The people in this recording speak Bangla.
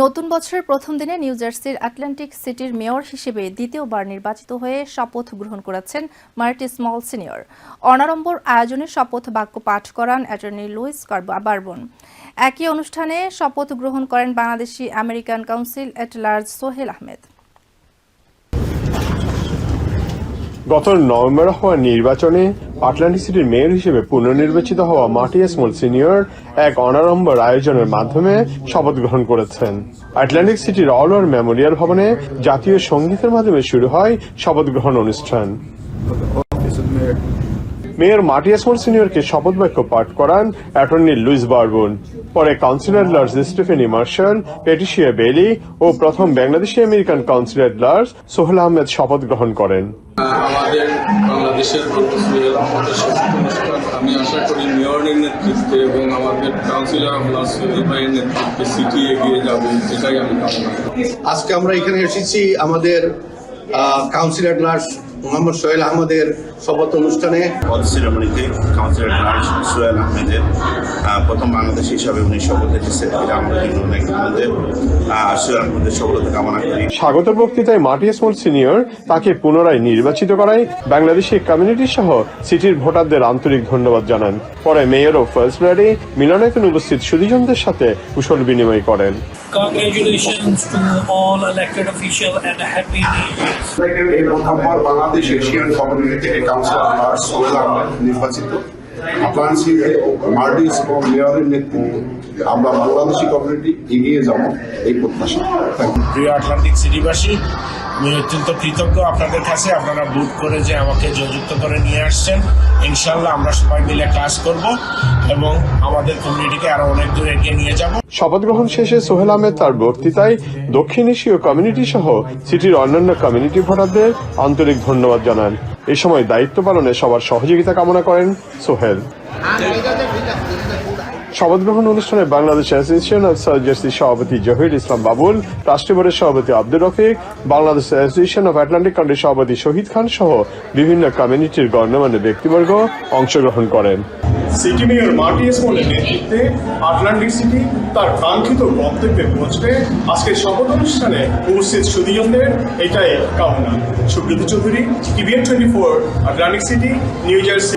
নতুন বছরের প্রথম দিনে নিউ জার্সির আটলান্টিক সিটির মেয়র হিসেবে দ্বিতীয়বার নির্বাচিত হয়ে শপথ গ্রহণ করেছেন মার্টি স্মল সিনিয়র। অনাড়ম্বর আয়োজনে শপথ বাক্য পাঠ করান অ্যাটর্নি লুইস বারবন। একই অনুষ্ঠানে শপথ গ্রহণ করেন Bangladeshi American council at large Sohel Ahmed. গত নভেম্বর হওয়া নির্বাচনে আটলান্টিক সিটির মেয়র হিসেবে পুনর্নির্বাচিত হওয়া মার্টিয়াস মোল সিনিয়র এক অনারম্বর আয়োজনের মাধ্যমে শপথ গ্রহণ করেছেন। আটলান্টিক সিটির অলওয়ার মেমোরিয়াল ভবনে জাতীয় সঙ্গীতের মাধ্যমে শুরু হয় শপথ গ্রহণ অনুষ্ঠান। মেয়র মার্টিয়াস সিনিয়রকে শপথ বাক্য পাঠ করান অ্যাটর্নি লুইস বার্বন। পরে councillor large Stephanie Marshall Patricia বেলি ও প্রথম Bangladeshi American councillor large Sohel Ahmed শপথ গ্রহণ করেন। আমাদের বাংলাদেশের আমি আশা করি মেয়রের নেতৃত্বে এবং আমাদের কাউন্সিলর ভাইয়ের নেতৃত্বে সিটি এগিয়ে যাবে এটাই আমি কামনা আজকে আমরা এখানে এসেছি আমাদের কাউন্সিলর নার্স মোহাম্মদ সোহেল আহমদের শপথ অনুষ্ঠানে পদ সিরামনিতে কাউন্সিলর নার্স সোহেল আহমেদের প্রথম বাংলাদেশ হিসাবে উনি শপথ এটা আমাদের জন্য অনেক আনন্দের সোহেল আহমেদের সফলতা কামনা করি। স্বাগত বক্তৃতায় মার্টিয়াস মোল সিনিয়র তাকে পুনরায় নির্বাচিত করায় বাংলাদেশি কমিউনিটি সহ সিটির ভোটারদের আন্তরিক ধন্যবাদ জানান। পরে মেয়র ও ফার্স্ট লেডি মিলনায়তন উপস্থিত সুদীজনদের সাথে কুশল বিনিময় করেন। Congratulations to all elected officials and a happy new year. Bangladesh Asian community থেকে কাউন্সিলর নার্স সোহেল নির্বাচিত। আফগানিস্তানে মার্ডিস এবং মেয়রের নেতৃত্বে আমরা বাংলাদেশি কমিউনিটি এগিয়ে যাব এই প্রত্যাশা প্রিয় আটলান্টিক সিটিবাসী অত্যন্ত কৃতজ্ঞ আপনাদের কাছে। আপনারা বুট করে যে আমাকে যুক্ত করে নিয়ে আসছেন। ইনশাল্লাহ আমরা সবাই মিলে কাজ করব এবং আমাদের কমিউনিটিকে আরও অনেক দূর এগিয়ে নিয়ে যাব। শপথ গ্রহণ শেষে সোহেল আহমেদ তার বক্তৃতায় দক্ষিণ এশীয় কমিউনিটি সহ সিটির অন্যান্য কমিউনিটি ভোটারদের আন্তরিক ধন্যবাদ জানান। এ সময় দায়িত্ব পালনে সবার সহযোগিতা কামনা করেন সোহেল। শপথ গ্রহণ অনুষ্ঠানে বাংলাদেশ অ্যাসোসিয়েশন অব সার্জার্সির সভাপতি জহির ইসলাম বাবুল রাষ্ট্রীয় বোর্ডের সভাপতি Abdur Rafiq, Bangladesh association of Atlantic কান্ট্রির সভাপতি শহীদ খান সহ বিভিন্ন কমিউনিটির গণ্যমান্য ব্যক্তিবর্গ অংশগ্রহণ করেন। সিটি মেয়র মার্টি এসমলের নেতৃত্বে আটলান্টিক সিটি তার কাঙ্ক্ষিত গন্তব্যে পৌঁছবে আজকের শপথ অনুষ্ঠানে উপস্থিত সুদীজনদের এটাই কামনা। Subrata Chowdhury, TVN twenty four, Atlantic City, New Jersey.